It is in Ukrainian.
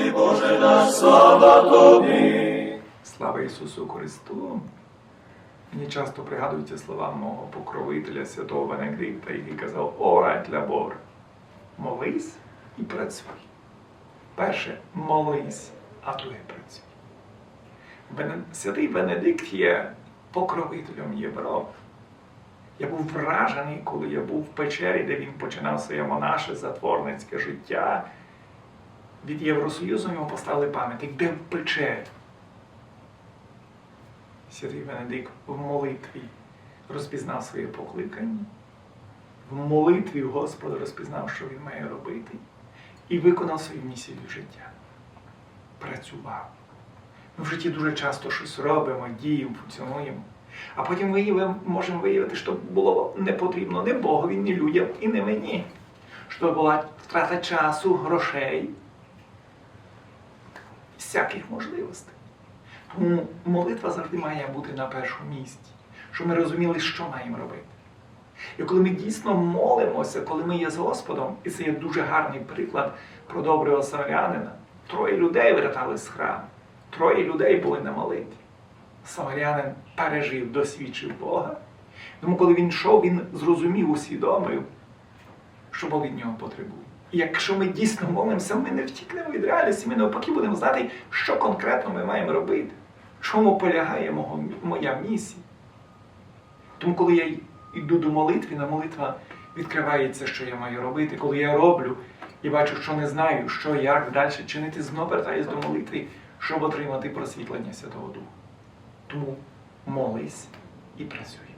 тобі, Боже наш, слава тобі. Слава Ісусу Христу! Мені часто пригадуються слова мого покровителя святого Венедикта, який казав Орать лабор. Молись і працюй. Перше, молись, а друге працюй. Святий Венедикт є покровителем Європи. Я був вражений, коли я був в печері, де він починав своє монаше затворницьке життя. Від Євросоюзу йому поставили пам'ятник, де в печері. Святий Венедикт в молитві розпізнав своє покликання, в молитві Господа розпізнав, що він має робити, і виконав свою місію життя. Працював. Ми в житті дуже часто щось робимо, діємо, функціонуємо. А потім виявимо, можемо виявити, що було не потрібно ні Богові, ні людям, і не мені. Що була втрата часу, грошей, всяких можливостей. Тому молитва завжди має бути на першому місці, щоб ми розуміли, що маємо робити. І коли ми дійсно молимося, коли ми є з Господом, і це є дуже гарний приклад про доброго самарянина, троє людей вертали з храму, троє людей були на молитві. Самарянин пережив, досвідчив Бога. Тому, коли він йшов, він зрозумів, усвідомив, що Бог від нього потребує. Якщо ми дійсно молимося, ми не втікнемо від реальності, ми навпаки будемо знати, що конкретно ми маємо робити, чому полягає моя місія. Тому, коли я йду до молитви, на молитва відкривається, що я маю робити. Коли я роблю і бачу, що не знаю, що як далі чинити, знову вертаюсь до молитви, щоб отримати просвітлення Святого Духа. Тому молись і працюй.